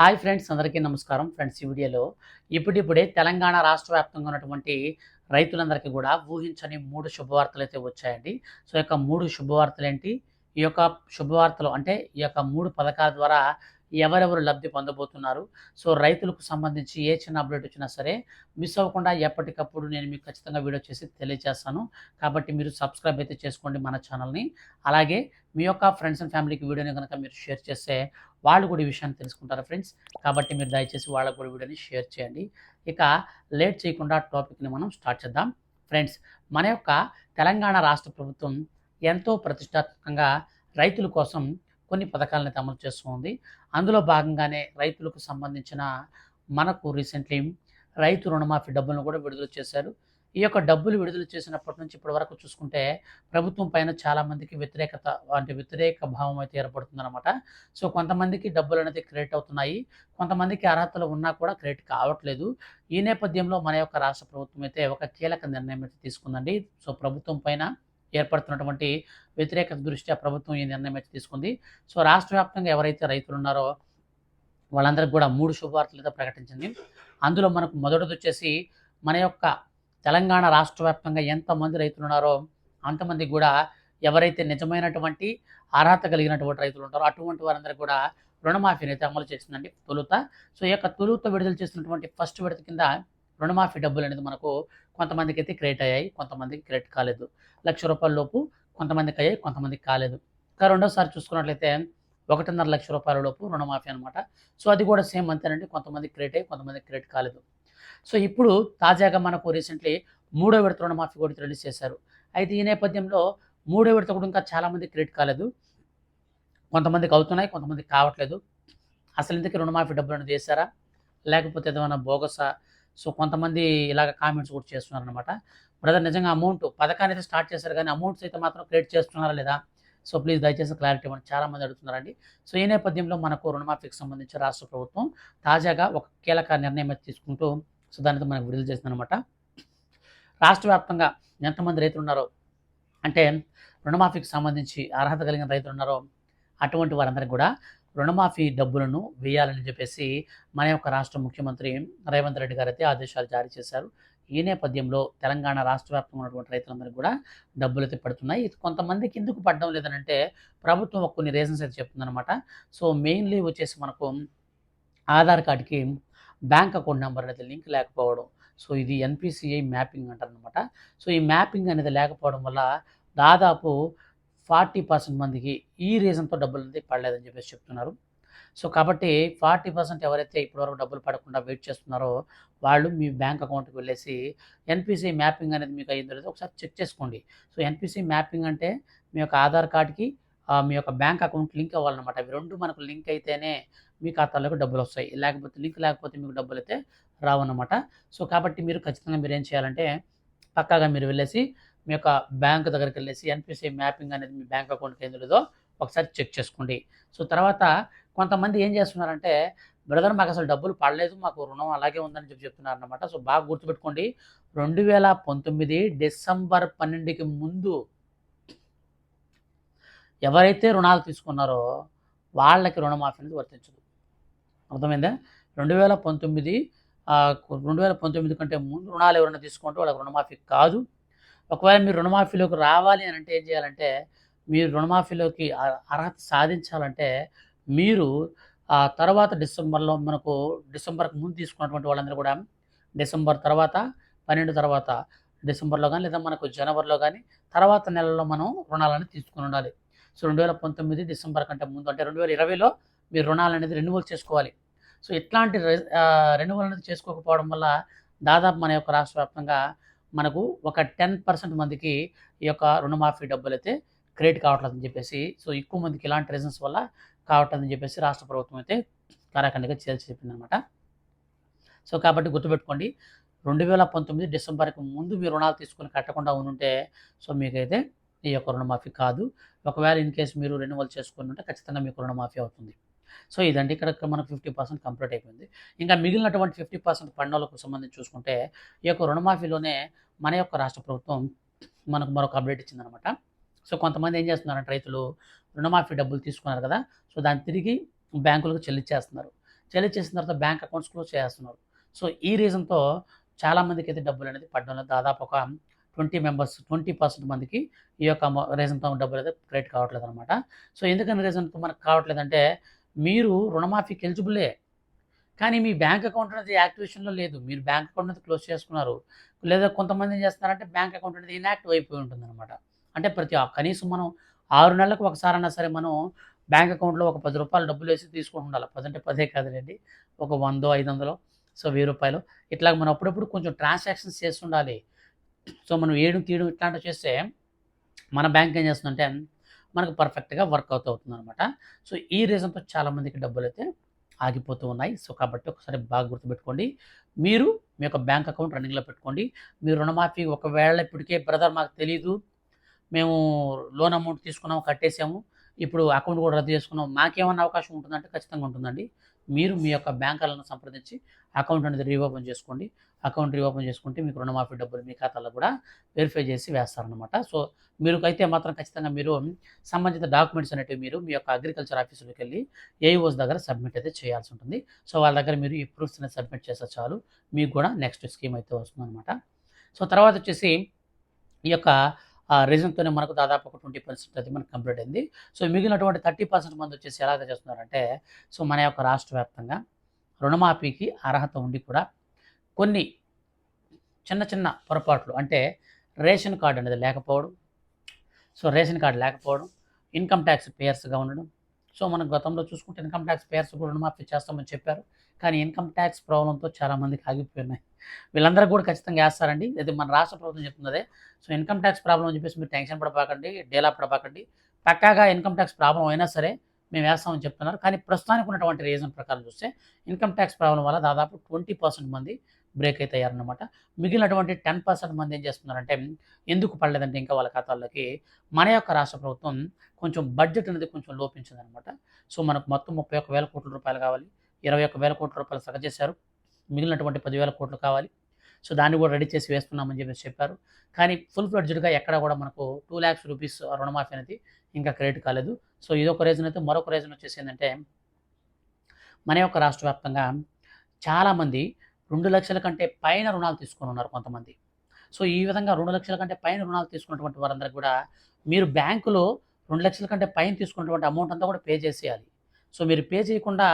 Hi friends అందరికీ నమస్కారం. Friends ఈ వీడియోలో ఇప్పుడిప్పుడే తెలంగాణ రాష్ట్ర వ్యాప్తంగా ఉన్నటువంటి రైతులందరికీ కూడా ఊహించని మూడు శుభవార్తలు అయితే వచ్చాయండి. సో ఈ యొక్క మూడు శుభవార్తలు ఏంటి? ఈ యొక్క శుభవార్తలు అంటే ఈ యొక్క మూడు పథకాల ద్వారా ఎవరెవరు లబ్ధి పొందబోతున్నారు? సో రైతులకు సంబంధించి ఏ చిన్న అప్డేట్ వచ్చినా సరే మిస్ అవ్వకుండా ఎప్పటికప్పుడు నేను మీకు ఖచ్చితంగా వీడియో చేసి తెలియజేస్తాను. కాబట్టి మీరు సబ్స్క్రైబ్ అయితే చేసుకోండి మన ఛానల్ని. అలాగే మీ యొక్క ఫ్రెండ్స్ అండ్ ఫ్యామిలీకి వీడియోని కనుక మీరు షేర్ చేస్తే వాళ్ళు కూడా ఈ విషయాన్ని తెలుసుకుంటారు ఫ్రెండ్స్. కాబట్టి మీరు దయచేసి వాళ్ళకు కూడా వీడియోని షేర్ చేయండి. ఇక లేట్ చేయకుండా టాపిక్ని మనం స్టార్ట్ చేద్దాం. ఫ్రెండ్స్ మన యొక్క తెలంగాణ రాష్ట్ర ప్రభుత్వం ఎంతో ప్రతిష్టాత్మకంగా రైతుల కోసం కొన్ని పథకాలను అమలు చేస్తుంది అందులో భాగంగానే రైతులకు సంబంధించిన మనకు రీసెంట్లీ రైతు రుణమాఫీ డబ్బులను కూడా విడుదల చేశారు. ఈ యొక్క డబ్బులు విడుదల చేసినప్పటి నుంచి ఇప్పటి వరకు చూసుకుంటే ప్రభుత్వం పైన చాలామందికి వ్యతిరేకత అంటే వ్యతిరేక భావం అయితే ఏర్పడుతుందన్నమాట. సో కొంతమందికి డబ్బులు అనేది క్రెడిట్ అవుతున్నాయి. కొంతమందికి అర్హతలు ఉన్నా కూడా క్రెడిట్ కావట్లేదు. ఈ నేపథ్యంలో మన యొక్క రాష్ట్ర ప్రభుత్వం అయితే ఒక కీలక నిర్ణయం అయితే తీసుకుందండి. సో ప్రభుత్వం పైన ఏర్పడుతున్నటువంటి వ్యతిరేకత దృష్ట్యా ప్రభుత్వం ఈ నిర్ణయం అయితే తీసుకుంది. సో రాష్ట్ర వ్యాప్తంగా ఎవరైతే రైతులు ఉన్నారో వాళ్ళందరికీ కూడా మూడు శుభవార్తలు అయితే ప్రకటించింది. అందులో మనకు మొదటిది వచ్చేసి మన యొక్క తెలంగాణ రాష్ట్ర వ్యాప్తంగా ఎంతమంది రైతులు ఉన్నారో అంతమంది కూడా ఎవరైతే నిజమైనటువంటి అర్హత కలిగినటువంటి రైతులు ఉంటారో అటువంటి వారందరూ కూడా రుణమాఫీని అయితే అమలు చేసిందండి తొలుత. సో ఈ యొక్క తొలుత విడుదల చేసినటువంటి ఫస్ట్ విడత కింద రుణమాఫీ డబ్బులు అనేది మనకు కొంతమందికి అయితే క్రియేట్ అయ్యాయి కొంతమందికి క్రియేట్ కాలేదు. లక్ష రూపాయల లోపు కొంతమందికి అయ్యాయి కొంతమందికి కాలేదు. ఇంకా రెండోసారి చూసుకున్నట్లయితే ఒకటిన్నర లక్ష రూపాయల లోపు రుణమాఫీ అనమాట సో అది కూడా సేమ్ అంతేనండి కొంతమందికి క్రియేట్ అయ్యి కొంతమందికి క్రియేట్ కాలేదు. సో ఇప్పుడు తాజాగా మనకు రీసెంట్లీ మూడో విడత రుణమాఫీ కూడా రిలీజ్ చేశారు. అయితే ఈ నేపథ్యంలో మూడో విడత కూడా ఇంకా చాలామంది క్రియేట్ కాలేదు. కొంతమందికి అవుతున్నాయి కొంతమందికి కావట్లేదు. అసలు ఇంతకీ రుణమాఫీ డబ్బులు అనేది చేశారా లేకపోతే ఏదైనా బోగసా సో కొంతమంది ఇలాగ కామెంట్స్ కూడా చేస్తున్నారు అనమాట బ్రదర్ నిజంగా అమౌంట్ పథకాన్ని అయితే స్టార్ట్ చేశారు కానీ అమౌంట్స్ అయితే మాత్రం క్రియేట్ చేస్తున్నారా లేదా? సో ప్లీజ్ దయచేసి క్లారిటీ ఇవ్వండి. చాలామంది అడుగుతున్నారండి. సో ఈ నేపథ్యంలో మనకు రుణమాఫీకి సంబంధించి రాష్ట్ర ప్రభుత్వం తాజాగా ఒక కీలక నిర్ణయం తీసుకుంటూ సో దానితో మనకు విడుదల చేసిందనమాట రాష్ట్ర వ్యాప్తంగా ఎంతమంది రైతులు ఉన్నారో అంటే రుణమాఫీకి సంబంధించి అర్హత కలిగిన రైతులు ఉన్నారో అటువంటి వారందరికీ కూడా రుణమాఫీ డబ్బులను వేయాలని చెప్పేసి మన యొక్క రాష్ట్ర ముఖ్యమంత్రి రేవంత్ రెడ్డి గారు అయితే ఆదేశాలు జారీ చేశారు. ఈ నేపథ్యంలో తెలంగాణ రాష్ట్ర వ్యాప్తంగా ఉన్నటువంటి రైతులందరికీ కూడా డబ్బులు అయితే పడుతున్నాయి. ఇది కొంతమందికి ఎందుకు పడడం లేదనంటే ప్రభుత్వం కొన్ని రీజన్స్ అయితే చెప్తుందనమాట సో మెయిన్లీ వచ్చేసి మనకు ఆధార్ కార్డుకి బ్యాంక్ అకౌంట్ నెంబర్ అనేది లింక్ లేకపోవడం సో ఇది ఎన్పిసిఐ మ్యాపింగ్ అంటారనమాట సో ఈ మ్యాపింగ్ అనేది లేకపోవడం వల్ల దాదాపు ఫార్టీ పర్సెంట్ మందికి ఈ రీజన్తో డబ్బులు అనేది పడలేదని చెప్పేసి చెప్తున్నారు. సో కాబట్టి ఫార్టీ పర్సెంట్ ఎవరైతే ఇప్పటివరకు డబ్బులు పడకుండా వెయిట్ చేస్తున్నారో వాళ్ళు మీ బ్యాంక్ అకౌంట్కి వెళ్ళేసి ఎన్పిసి మ్యాపింగ్ అనేది మీకు అయ్యిందో లేదో ఒకసారి చెక్ చేసుకోండి. సో ఎన్పిసి మ్యాపింగ్ అంటే మీ యొక్క ఆధార్ కార్డ్కి మీ యొక్క బ్యాంక్ అకౌంట్ లింక్ అవ్వాలన్నమాట. అవి రెండు మనకు లింక్ అయితేనే మీ ఖాతాలోకి డబ్బులు వస్తాయి. లేకపోతే లింక్ లేకపోతే మీకు డబ్బులు అయితే రావన్నమాట. సో కాబట్టి మీరు ఖచ్చితంగా మీరు ఏం చేయాలంటే పక్కాగా మీరు వెళ్ళేసి మీ యొక్క బ్యాంక్ దగ్గరికి వెళ్ళేసి ఎన్పిసి మ్యాపింగ్ అనేది మీ బ్యాంక్ అకౌంట్కి ఏం ఒకసారి చెక్ చేసుకోండి. సో తర్వాత కొంతమంది ఏం చేస్తున్నారంటే బ్రదర్ మాకు అసలు డబ్బులు పడలేదు మాకు రుణం అలాగే ఉందని చెప్పి చెప్తున్నారనమాట సో బాగా గుర్తుపెట్టుకోండి. రెండు వేల పంతొమ్మిది డిసెంబర్ పన్నెండుకి ముందు ఎవరైతే రుణాలు తీసుకున్నారో వాళ్ళకి రుణమాఫీ అనేది వర్తించదు. అర్థమైందా? రెండు వేల పంతొమ్మిది రెండు వేల పంతొమ్మిది కంటే ముందు రుణాలు ఎవరైనా తీసుకుంటే వాళ్ళకి రుణమాఫీ కాదు. ఒకవేళ మీరు రుణమాఫీలోకి రావాలి అని అంటే ఏం చేయాలంటే మీరు రుణమాఫీలోకి అర్హత సాధించాలంటే మీరు ఆ తర్వాత డిసెంబర్లో మనకు డిసెంబర్కి ముందు తీసుకున్నటువంటి వాళ్ళందరూ కూడా డిసెంబర్ తర్వాత పన్నెండు తర్వాత డిసెంబర్లో కానీ లేదా మనకు జనవరిలో కానీ తర్వాత నెలలో మనం రుణాలని తీసుకుని ఉండాలి. సో రెండు వేల పంతొమ్మిది డిసెంబర్ కంటే ముందు అంటే రెండు వేల ఇరవైలో మీరు రుణాలు అనేది రెన్యువల్ చేసుకోవాలి. సో ఇట్లాంటి రెన్యువల్ అనేది చేసుకోకపోవడం వల్ల దాదాపు మన యొక్క రాష్ట్ర వ్యాప్తంగా మనకు ఒక టెన్ పర్సెంట్ మందికి ఈ యొక్క రుణమాఫీ డబ్బులు అయితే క్రియేట్ కావట్లేదని చెప్పేసి సో ఎక్కువ మందికి ఇలాంటి రీజన్స్ వల్ల కావట్లేదని చెప్పేసి రాష్ట్ర ప్రభుత్వం అయితే కారాఖండిగా చేల్చి చెప్పింది అనమాట సో కాబట్టి గుర్తుపెట్టుకోండి రెండు వేల పంతొమ్మిది డిసెంబర్కి ముందు మీరు రుణాలు తీసుకొని కట్టకుండా ఉంటే సో మీకైతే ఈ యొక్క రుణమాఫీ కాదు. ఒకవేళ ఇన్ కేసు మీరు రెన్యువల్ చేసుకుని ఉంటే ఖచ్చితంగా మీకు రుణమాఫీ అవుతుంది. సో ఇదండి ఇక్కడ మనకు ఫిఫ్టీ పర్సెంట్ కంప్లీట్ అయిపోయింది. ఇంకా మిగిలినటువంటి ఫిఫ్టీ పర్సెంట్ పన్నులకు సంబంధించి చూసుకుంటే ఈ యొక్క రుణమాఫీలోనే మన యొక్క రాష్ట్ర ప్రభుత్వం మనకు మరొక అప్డేట్ ఇచ్చిందనమాట సో కొంతమంది ఏం చేస్తున్నారంటే రైతులు రుణమాఫీ డబ్బులు తీసుకున్నారు కదా సో దాన్ని తిరిగి బ్యాంకులకు చెల్లించేస్తున్నారు చెల్లి చేసిన తర్వాత బ్యాంక్ అకౌంట్స్ క్లోజ్ చేస్తున్నారు. సో ఈ రీజన్తో చాలామందికి అయితే డబ్బులు అనేది పడ్డంలో దాదాపు ఒక ట్వంటీ మెంబర్స్ ట్వంటీ పర్సెంట్ మందికి ఈ యొక్క రీజన్తో డబ్బులు అయితే క్రియేట్ కావట్లేదు అనమాట సో ఎందుకని రీజన్తో మనకు కావట్లేదంటే మీరు రుణమాఫీకి ఎలిజిబులే. కానీ మీ బ్యాంక్ అకౌంట్ అనేది యాక్టివేషన్లో లేదు. మీరు బ్యాంక్ అకౌంట్ అనేది క్లోజ్ చేసుకున్నారు. లేదా కొంతమంది ఏం చేస్తున్నారంటే బ్యాంక్ అకౌంట్ అనేది ఇన్యాక్టివ్ అయిపోయి ఉంటుంది అనమాట అంటే ప్రతి కనీసం మనం ఆరు నెలలకు ఒకసారైనా సరే మనం బ్యాంక్ అకౌంట్లో ఒక పది రూపాయలు డబ్బులు వేసి తీసుకుని ఉండాలి. పది అంటే పదే కాదులేండి. ఒక వందో ఐదు వందలో సో వెయ్యి రూపాయలు. ఇట్లా మనం అప్పుడప్పుడు కొంచెం ట్రాన్సాక్షన్స్ చేస్తుండాలి. సో మనం ఏడు తీయడం ఇట్లాంటివి చేస్తే మన బ్యాంక్ ఏం చేస్తుందంటే మనకు పర్ఫెక్ట్గా వర్క్ అవుతూ అవుతుంది అనమాట సో ఈ రీజన్తో చాలామందికి డబ్బులు అయితే ఆగిపోతూ ఉన్నాయి. సో కాబట్టి ఒకసారి బాగా గుర్తుపెట్టుకోండి. మీరు మీ యొక్క బ్యాంక్ అకౌంట్ రన్నింగ్లో పెట్టుకోండి. మీ రుణమాఫీ ఒకవేళ ఇప్పటికే బ్రదర్ మాకు తెలియదు మేము లోన్ అమౌంట్ తీసుకున్నాము కట్టేసాము ఇప్పుడు అకౌంట్ కూడా రద్దు చేసుకున్నాం మాకేమన్నా అవకాశం ఉంటుందంటే ఖచ్చితంగా ఉంటుందండి. మీరు మీ యొక్క బ్యాంకులను సంప్రదించి అకౌంట్ అనేది రీఓపెన్ చేసుకోండి. అకౌంట్ రీఓపెన్ చేసుకుంటే మీకు రుణమాఫీ డబ్బులు మీ ఖాతాలో కూడా వెరిఫై చేసి వేస్తారనమాట సో మీరు అయితే మాత్రం ఖచ్చితంగా మీరు సంబంధిత డాక్యుమెంట్స్ అనేవి మీరు మీ యొక్క అగ్రికల్చర్ ఆఫీసులోకి వెళ్ళి ఏఈఓస్ దగ్గర సబ్మిట్ అయితే చేయాల్సి ఉంటుంది. సో వాళ్ళ దగ్గర మీరు ఈ ప్రూఫ్స్ అనేది సబ్మిట్ చేస్తే చాలు. మీకు కూడా నెక్స్ట్ స్కీమ్ అయితే వస్తుందన్నమాట. సో తర్వాత వచ్చేసి ఈ యొక్క రీజన్తోనే మనకు దాదాపు ఒక ట్వంటీ పర్సెంట్ అది మనకు కంప్లీట్ అయింది. సో మిగిలినటువంటి థర్టీ పర్సెంట్ మంది వచ్చేసి ఎలా చేస్తున్నారంటే సో మన యొక్క రాష్ట్ర వ్యాప్తంగా రుణమాఫీకి అర్హత ఉండి కూడా కొన్ని చిన్న చిన్న పొరపాట్లు అంటే రేషన్ కార్డు అనేది లేకపోవడం సో రేషన్ కార్డు లేకపోవడం ఇన్కమ్ ట్యాక్స్ పేయర్స్గా ఉండడం సో మనం గతంలో చూసుకుంటే ఇన్కమ్ ట్యాక్స్ పేయర్స్ కూడా రుణమాఫీ చేస్తామని చెప్పారు. కానీ ఇన్కమ్ ట్యాక్స్ ప్రాబ్లంతో చాలామందికి ఆగిపోయినాయి. వీళ్ళందరూ కూడా ఖచ్చితంగా వేస్తారండి. ఇది మన రాష్ట్ర ప్రభుత్వం చెప్తున్నదే సో ఇన్కమ్ ట్యాక్స్ ప్రాబ్లం అని చెప్పేసి మీరు టెన్షన్ పడపాకండి డేలా పడపాకండి పక్కాగా ఇన్కమ్ ట్యాక్స్ ప్రాబ్లం అయినా సరే మేము వేస్తామని చెప్తున్నారు. కానీ ప్రస్తుతానికి ఉన్నటువంటి రీజన్ ప్రకారం చూస్తే ఇన్కమ్ ట్యాక్స్ ప్రాబ్లం వల్ల దాదాపు ట్వంటీ పర్సెంట్ మంది బ్రేక్ అయితే అయ్యారనమాట మిగిలినటువంటి టెన్ పర్సెంట్ మంది ఏం చేస్తున్నారంటే ఎందుకు పడలేదంటే ఇంకా వాళ్ళ ఖాతాల్లోకి మన యొక్క రాష్ట్ర ప్రభుత్వం కొంచెం బడ్జెట్ అనేది కొంచెం లోపించిందనమాట సో మనకు మొత్తం ముప్పై ఒక్క వేల కోట్ల రూపాయలు కావాలి. ఇరవై ఒక్క వేల కోట్ల రూపాయలు సగ చేశారు. మిగిలినటువంటి పదివేల కోట్లు కావాలి. సో దాన్ని కూడా రెడీ చేసి వేస్తున్నామని చెప్పేసి చెప్పారు. కానీ ఫుల్ ఫ్లడ్జ్డ్గా ఎక్కడ కూడా మనకు టూ ల్యాక్స్ రూపీస్ రుణమాఫీ అనేది ఇంకా క్రెడిట్ కాలేదు. సో ఇదొక రీజన్ అయితే. మరొక రీజన్ వచ్చేసి ఏంటంటే మన యొక్క రాష్ట్ర వ్యాప్తంగా చాలామంది రెండు లక్షల కంటే పైన రుణాలు తీసుకొని ఉన్నారు కొంతమంది. సో ఈ విధంగా రెండు లక్షల కంటే పైన రుణాలు తీసుకున్నటువంటి వారందరికీ కూడా మీరు బ్యాంకులో రెండు లక్షల కంటే పైన తీసుకున్నటువంటి అమౌంట్ అంతా కూడా పే చేసేయాలి. సో మీరు పే చేయకుండా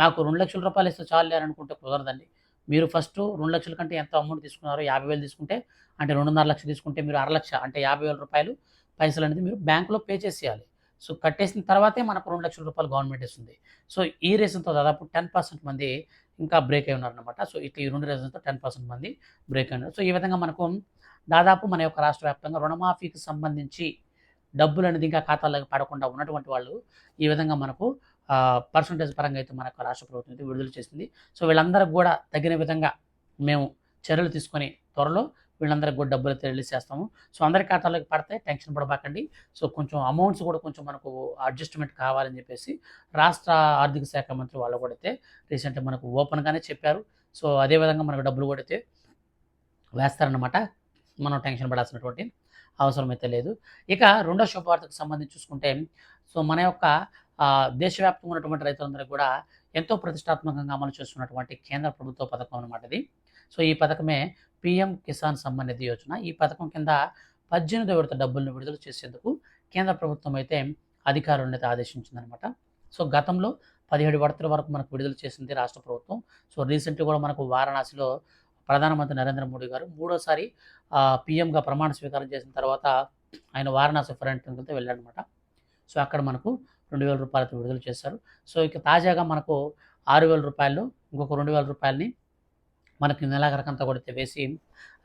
మాకు రెండు లక్షల రూపాయలు ఇస్తే చాలు అని అనుకుంటే కుదరదండి. మీరు ఫస్ట్ రెండు లక్షల కంటే ఎంత అమౌంట్ తీసుకున్నారో యాభై వేలు తీసుకుంటే అంటే రెండున్నర లక్షలు తీసుకుంటే మీరు అర లక్ష అంటే యాభై వేల రూపాయలు పైసలు అనేది మీరు బ్యాంకులో పే చేసేయాలి. సో కట్టేసిన తర్వాతే మనకు రెండు లక్షల రూపాయలు గవర్నమెంట్ ఇస్తుంది. సో ఈ రీజన్తో దాదాపు టెన్ పర్సెంట్ మంది ఇంకా బ్రేక్ అయి ఉన్నారనమాట సో ఇట్లా ఈ రెండు రీజన్స్తో టెన్ పర్సెంట్ మంది బ్రేక్ అయినారు సో ఈ విధంగా మనకు దాదాపు మన యొక్క రాష్ట్ర వ్యాప్తంగా రుణమాఫీకి సంబంధించి డబ్బులు అనేది ఇంకా ఖాతాలోకి పడకుండా ఉన్నటువంటి వాళ్ళు ఈ విధంగా మనకు పర్సంటేజ్ పరంగా అయితే మన యొక్క రాష్ట్ర ప్రభుత్వం అయితే విడుదల చేసింది. సో వీళ్ళందరికీ కూడా తగిన విధంగా మేము చర్యలు తీసుకొని త్వరలో వీళ్ళందరికీ కూడా డబ్బులు అయితే రిలీజ్ చేస్తాము సో అందరి ఖాతాలోకి పడితే టెన్షన్ పడబాకండి. సో కొంచెం అమౌంట్స్ కూడా కొంచెం మనకు అడ్జస్ట్మెంట్ కావాలని చెప్పేసి రాష్ట్ర ఆర్థిక శాఖ మంత్రి వాళ్ళు కూడా అయితే రీసెంట్గా మనకు ఓపెన్గానే చెప్పారు. సో అదేవిధంగా మనకు డబ్బులు కూడా అయితే వేస్తారనమాట మనం టెన్షన్ పడాల్సినటువంటి అవసరం అయితే లేదు. ఇక రెండో శుభవార్తకు సంబంధించి చూసుకుంటే సో మన యొక్క దేశవ్యాప్తంగా ఉన్నటువంటి రైతులందరికీ కూడా ఎంతో ప్రతిష్టాత్మకంగా అమలు చేస్తున్నటువంటి కేంద్ర ప్రభుత్వ పథకం అనమాట ఇది. సో ఈ పథకమే పిఎం కిసాన్ సమ్మాన్ నిధి యోజన ఈ పథకం కింద పద్దెనిమిది విడత డబ్బులను విడుదల చేసేందుకు కేంద్ర ప్రభుత్వం అయితే అధికారులను ఆదేశించిందనమాట. సో గతంలో పదిహేడు విడతల వరకు మనకు విడుదల చేసింది రాష్ట్ర ప్రభుత్వం. సో రీసెంట్గా కూడా మనకు వారణాసిలో ప్రధానమంత్రి నరేంద్ర మోడీ గారు మూడోసారి పిఎంగా ప్రమాణ స్వీకారం చేసిన తర్వాత ఆయన వారణాసి పర్యటనతో వెళ్ళాడనమాట సో అక్కడ మనకు రెండు వేల రూపాయలతో విడుదల చేశారు. సో ఇక తాజాగా మనకు ఆరు వేల రూపాయలు ఇంకొక రెండు వేల రూపాయలని మనకి నెలాఖరకంతా కూడా వేసి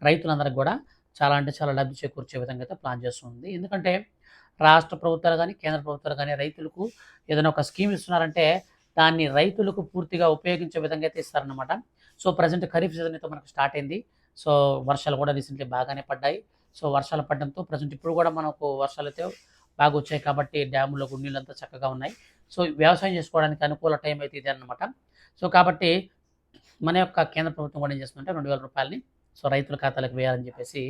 రైతులందరికీ కూడా చాలా అంటే చాలా లబ్ధి చేకూర్చే విధంగా అయితే ప్లాన్ చేస్తుంది. ఎందుకంటే రాష్ట్ర ప్రభుత్వాలు కానీ కేంద్ర ప్రభుత్వాలు కానీ రైతులకు ఏదైనా ఒక స్కీమ్ ఇస్తున్నారంటే దాన్ని రైతులకు పూర్తిగా ఉపయోగించే విధంగా అయితే ఇస్తారనమాట సో ప్రజెంట్ ఖరీఫ్ సీజన్ అయితే మనకు స్టార్ట్ అయింది. సో వర్షాలు కూడా రీసెంట్లీ బాగానే పడ్డాయి. సో వర్షాలు పడడంతో ప్రజెంట్ ఇప్పుడు కూడా మనకు వర్షాలు అయితే బాగా వచ్చాయి కాబట్టి డ్యాములో గుండీలంతా చక్కగా ఉన్నాయి. సో వ్యవసాయం చేసుకోవడానికి అనుకూల టైం అయితే ఇదే అనమాట సో కాబట్టి మన యొక్క కేంద్ర ప్రభుత్వం కూడా ఏం చేస్తుందంటే రెండు వేల రూపాయలని సో రైతుల ఖాతాలకు వేయాలని చెప్పేసి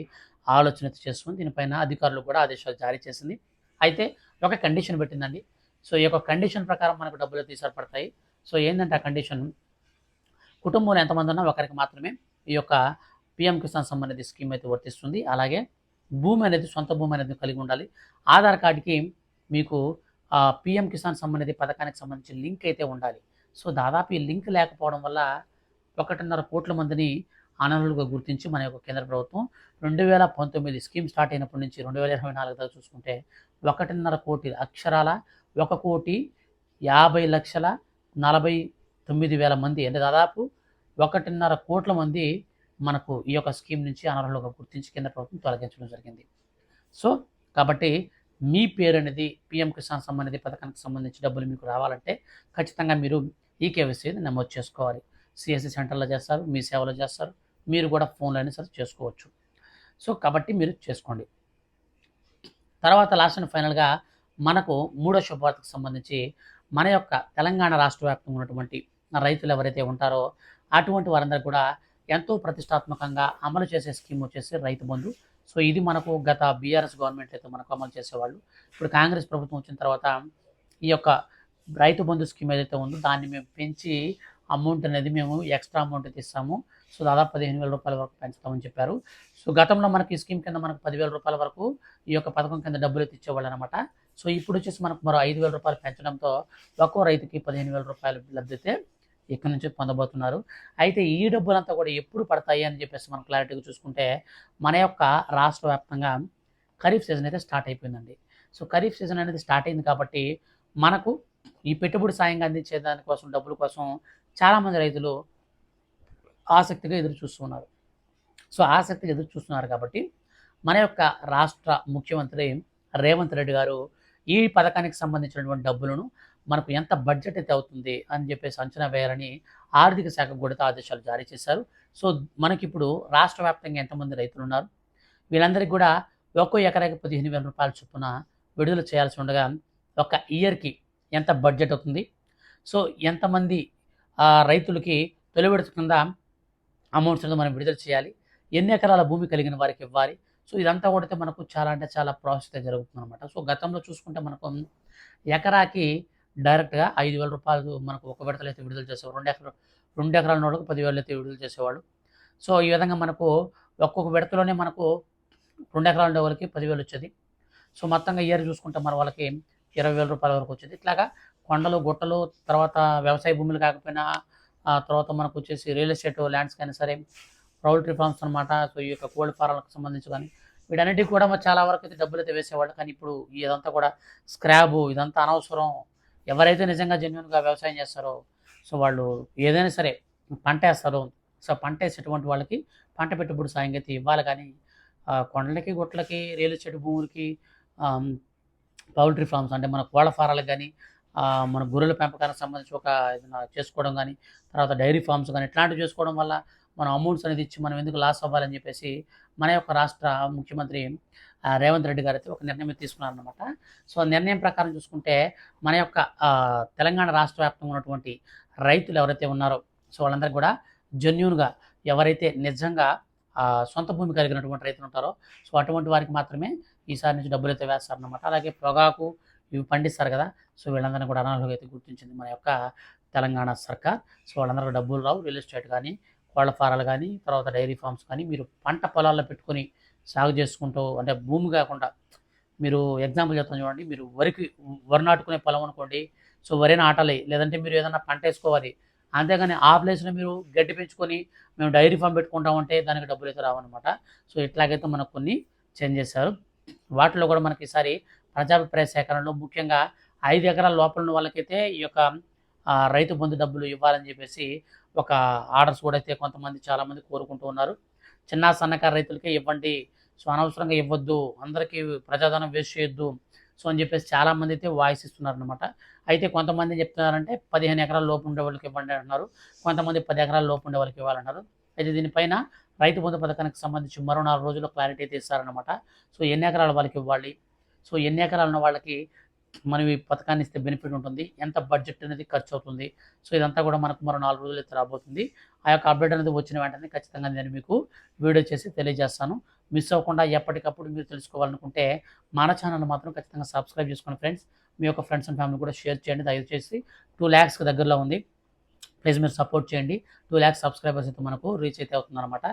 ఆలోచన చేస్తుంది. దీనిపైన అధికారులు కూడా ఆదేశాలు జారీ చేసింది. అయితే ఒక కండిషన్ పెట్టిందండి. సో ఈ యొక్క కండిషన్ ప్రకారం మనకు డబ్బులు అయితే సరిపడతాయి సో ఏంటంటే ఆ కండిషన్ కుటుంబంలో ఎంతమంది ఉన్నా ఒకరికి మాత్రమే ఈ యొక్క పిఎం కిసాన్ సంబంధిత స్కీమ్ అయితే వర్తిస్తుంది. అలాగే భూమి అనేది సొంత భూమి అనేది కలిగి ఉండాలి. ఆధార్ కార్డుకి మీకు పిఎం కిసాన్ సంబంధిత పథకానికి సంబంధించి లింక్ అయితే ఉండాలి. సో దాదాపు ఈ లింక్ లేకపోవడం వల్ల ఒకటిన్నర కోట్ల మందిని అనర్హులుగా గుర్తించి మన యొక్క కేంద్ర ప్రభుత్వం రెండు వేల పంతొమ్మిది స్కీమ్ స్టార్ట్ అయినప్పటి నుంచి రెండు వేల ఇరవై నాలుగు దాకా చూసుకుంటే ఒకటిన్నర కోటి అక్షరాల ఒక కోటి యాభై లక్షల నలభై తొమ్మిది వేల మంది అంటే దాదాపు ఒకటిన్నర కోట్ల మంది మనకు ఈ యొక్క స్కీమ్ నుంచి అనర్హులుగా గుర్తించి కేంద్ర ప్రభుత్వం తొలగించడం జరిగింది. సో కాబట్టి మీ పేరు అనేది పిఎం కిసాన్ సమ్మాన్ పథకానికి సంబంధించి డబ్బులు మీకు రావాలంటే ఖచ్చితంగా మీరు ఈ కేవైసీ నమోదు చేసుకోవాలి. సిఎస్సి సెంటర్లో చేస్తారు మీ సేవలో చేస్తారు మీరు కూడా ఫోన్లో సరే చేసుకోవచ్చు. సో కాబట్టి మీరు చేసుకోండి. తర్వాత లాస్ట్ అండ్ ఫైనల్గా మనకు మూడో శుభవార్తకు సంబంధించి మన యొక్క తెలంగాణ రాష్ట్ర వ్యాప్తంగా ఉన్నటువంటి రైతులు ఎవరైతే ఉంటారో అటువంటి వారందరూ కూడా ఎంతో ప్రతిష్టాత్మకంగా అమలు చేసే స్కీమ్ వచ్చేసి రైతు బంధు. సో ఇది మనకు గత బీఆర్ఎస్ గవర్నమెంట్ అయితే మనకు అమలు చేసేవాళ్ళు. ఇప్పుడు కాంగ్రెస్ ప్రభుత్వం వచ్చిన తర్వాత ఈ యొక్క రైతు బంధు స్కీమ్ ఏదైతే ఉందో దాన్ని మేము పెంచి అమౌంట్ అనేది మేము ఎక్స్ట్రా అమౌంట్ తీస్తాము. సో దాదాపు పదిహేను వేల రూపాయల వరకు పెంచుతామని చెప్పారు. సో గతంలో మనకి ఈ స్కీమ్ కింద మనకు పదివేల రూపాయల వరకు ఈ యొక్క పథకం కింద డబ్బులు అయితే ఇచ్చేవాళ్ళు అనమాట సో ఇప్పుడు వచ్చేసి మనకు మరో ఐదు వేల రూపాయలు పెంచడంతో ఒక్కో రైతుకి పదిహేను వేల రూపాయలు లబ్ధితే ఇక్కడ నుంచి పొందబోతున్నారు. అయితే ఈ డబ్బులంతా కూడా ఎప్పుడు పడతాయి అని చెప్పేసి మనం క్లారిటీగా చూసుకుంటే మన యొక్క రాష్ట్ర వ్యాప్తంగా ఖరీఫ్ సీజన్ అయితే స్టార్ట్ అయిపోయిందండి. సో ఖరీఫ్ సీజన్ అనేది స్టార్ట్ అయింది కాబట్టి మనకు ఈ పెట్టుబడి సాయంగా అందించే దానికోసం డబ్బుల కోసం చాలామంది రైతులు ఆసక్తిగా ఎదురు చూస్తున్నారు. సో ఆసక్తిగా ఎదురు చూస్తున్నారు కాబట్టి మన యొక్క రాష్ట్ర ముఖ్యమంత్రి రేవంత్ రెడ్డి గారు ఈ పథకానికి సంబంధించినటువంటి డబ్బులను మనకు ఎంత బడ్జెట్ అయితే అవుతుంది అని చెప్పేసి అంచనా వేయాలని ఆర్థిక శాఖ కూడా ఆదేశాలు జారీ చేశారు. సో మనకిప్పుడు రాష్ట్ర వ్యాప్తంగా ఎంతమంది రైతులు ఉన్నారు? వీళ్ళందరికీ కూడా ఒక్కో ఎకరాకి పదిహేను వేల రూపాయల చొప్పున విడుదల చేయాల్సి ఉండగా ఒక ఇయర్కి ఎంత బడ్జెట్ అవుతుంది? సో ఎంతమంది రైతులకి తొలి విడత కింద అమౌంట్స్ అనేది మనం విడుదల చేయాలి. ఎన్ని ఎకరాల భూమి కలిగిన వారికి ఇవ్వాలి. సో ఇదంతా కూడా మనకు చాలా అంటే చాలా ప్రాసెస్ జరుగుతుంది అనమాట సో గతంలో చూసుకుంటే మనకు ఎకరాకి డైరెక్ట్గా ఐదు వేల రూపాయలు మనకు ఒక విడతలు అయితే విడుదల చేసేవారు రెండు ఎకరా రెండు ఎకరాల నోళ్ళకి పదివేలు అయితే విడుదల చేసేవాళ్ళు. సో ఈ విధంగా మనకు ఒక్కొక్క విడతలోనే మనకు రెండు ఎకరాల వాళ్ళకి పదివేలు వచ్చేది. సో మొత్తంగా ఇయర్ చూసుకుంటే మన వాళ్ళకి ఇరవై వేల రూపాయల వరకు వచ్చేది. ఇట్లాగా కొండలు గుట్టలు తర్వాత వ్యవసాయ భూములు కాకపోయినా ఆ తర్వాత మనకు వచ్చేసి రియల్ ఎస్టేట్ ల్యాండ్స్ కానీ సరే పౌల్ట్రీ ఫార్మ్స్ అనమాట సో ఈ యొక్క కోళ్ళ ఫారాలకు సంబంధించి కానీ వీటన్నిటికి కూడా మరి చాలా వరకు అయితే డబ్బులు అయితే వేసేవాళ్ళు. కానీ ఇప్పుడు ఇదంతా కూడా స్క్రాబ్ ఇదంతా అనవసరం. ఎవరైతే నిజంగా జెన్యున్గా వ్యవసాయం చేస్తారో సో వాళ్ళు ఏదైనా సరే పంట వేస్తారు. సో పంట వేసేటువంటి వాళ్ళకి పంట పెట్టుబడి సాయం అయితే ఇవ్వాలి. కానీ కొండలకి గుట్లకి రియల్ ఎస్టేట్ భూములకి పౌల్ట్రీ ఫార్మ్స్ అంటే మన కోళ్ళ ఫారాలకు కానీ మన గొర్రెల పెంపకానికి సంబంధించి ఒక ఏదైనా చేసుకోవడం కానీ తర్వాత డైరీ ఫార్మ్స్ కానీ ఇట్లాంటివి చేసుకోవడం వల్ల మనం అమౌంట్స్ అనేది ఇచ్చి మనం ఎందుకు లాస్ అవ్వాలని చెప్పేసి మన యొక్క రాష్ట్ర ముఖ్యమంత్రి రేవంత్ రెడ్డి గారు అయితే ఒక నిర్ణయం తీసుకున్నారనమాట సో ఆ నిర్ణయం ప్రకారం చూసుకుంటే మన యొక్క తెలంగాణ రాష్ట్ర వ్యాప్తంగా ఉన్నటువంటి రైతులు ఎవరైతే ఉన్నారో సో వాళ్ళందరూ కూడా జెన్యున్గా ఎవరైతే నిజంగా సొంత భూమి కలిగినటువంటి రైతులు ఉంటారో సో అటువంటి వారికి మాత్రమే ఈసారి నుంచి డబ్బులు అయితే వేస్తారనమాట అలాగే పొగాకు ఇవి పండిస్తారు కదా సో వీళ్ళందరినీ కూడా అనార్హులుగా అయితే గుర్తించింది మన యొక్క తెలంగాణ సర్కార్. సో వాళ్ళందరికీ డబ్బులు రావు రియల్ ఎస్టేట్ కానీ కోళ్ళ ఫారాలు కానీ తర్వాత డైరీ ఫార్మ్స్ కానీ మీరు పంట పొలాల్లో పెట్టుకొని సాగు చేసుకుంటూ అంటే భూమి కాకుండా మీరు ఎగ్జాంపుల్ చెప్తాను చూడండి. మీరు వరికి వరి నాటుకునే పొలం అనుకోండి సో వరి నాటాలి లేదంటే మీరు ఏదైనా పంట వేసుకోవాలి. అంతేగాని ఆ ప్లేస్లో మీరు గడ్డి పెంచుకొని మేము డైరీ ఫామ్ పెట్టుకుంటామంటే దానికి డబ్బులు అయితే రావన్నమాట. సో ఇట్లాగైతే మనకు కొన్ని చేంజ్ చేశారు. వాటిలో కూడా మనకి ఈసారి ప్రజాభిప్రాయ సేకరణలో ముఖ్యంగా ఐదు ఎకరాల లోపల ఉన్న వాళ్ళకైతే ఈ యొక్క రైతు బంధు డబ్బులు ఇవ్వాలని చెప్పేసి ఒక ఆర్డర్స్ కూడా అయితే కొంతమంది చాలామంది కోరుకుంటూ ఉన్నారు. చిన్న సన్నకారు రైతులకే ఇవ్వండి. సో అనవసరంగా ఇవ్వద్దు. అందరికీ ప్రజాధనం వేస్ట్ చేయొద్దు. సో అని చెప్పేసి చాలామంది అయితే వాయిస్ ఇస్తున్నారు అనమాట అయితే కొంతమంది చెప్తున్నారంటే పదిహేను ఎకరాల లోపు ఉండే వాళ్ళకి ఇవ్వండి అంటున్నారు. కొంతమంది పది ఎకరాల లోపు ఉండే వాళ్ళకి ఇవ్వాలన్నారు అయితే దీనిపైన రైతు బంధు పథకానికి సంబంధించి మరో నాలుగు రోజుల్లో క్లారిటీ అయితే ఇస్తారనమాట సో ఎన్ని ఎకరాల వాళ్ళకి ఇవ్వాలి? సో ఎన్ని ఎకరాలు ఉన్న వాళ్ళకి మనం ఈ పథకాన్ని ఇస్తే బెనిఫిట్ ఉంటుంది? ఎంత బడ్జెట్ అనేది ఖర్చు అవుతుంది? సో ఇదంతా కూడా మనకు మరో నాలుగు రోజులు అయితే రాబోతుంది. ఆ యొక్క అప్డేట్ అనేది వచ్చిన వెంటనే ఖచ్చితంగా నేను మీకు వీడియో చేసి తెలియజేస్తాను. మిస్ అవ్వకుండా ఎప్పటికప్పుడు మీరు తెలుసుకోవాలనుకుంటే మన ఛానల్ మాత్రం ఖచ్చితంగా సబ్స్క్రైబ్ చేసుకోండి ఫ్రెండ్స్. మీ యొక్క ఫ్రెండ్స్ అండ్ ఫ్యామిలీ కూడా షేర్ చేయండి. దయచేసి టూ ల్యాక్స్కి దగ్గరలో ఉంది. ప్లీజ్ మీరు సపోర్ట్ చేయండి. టూ ల్యాక్స్ సబ్స్క్రైబర్స్ అయితే మనకు రీచ్ అయితే అవుతుందన్నమాట.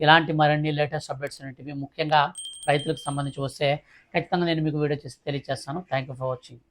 ఇలాంటి మరిన్ని లేటెస్ట్ అప్డేట్స్ అనేటివి ముఖ్యంగా రైతులకు సంబంధించి వస్తే ఖచ్చితంగా నేను మీకు వీడియో చేసి తెలియజేస్తాను థ్యాంక్ యూ ఫర్ వాచింగ్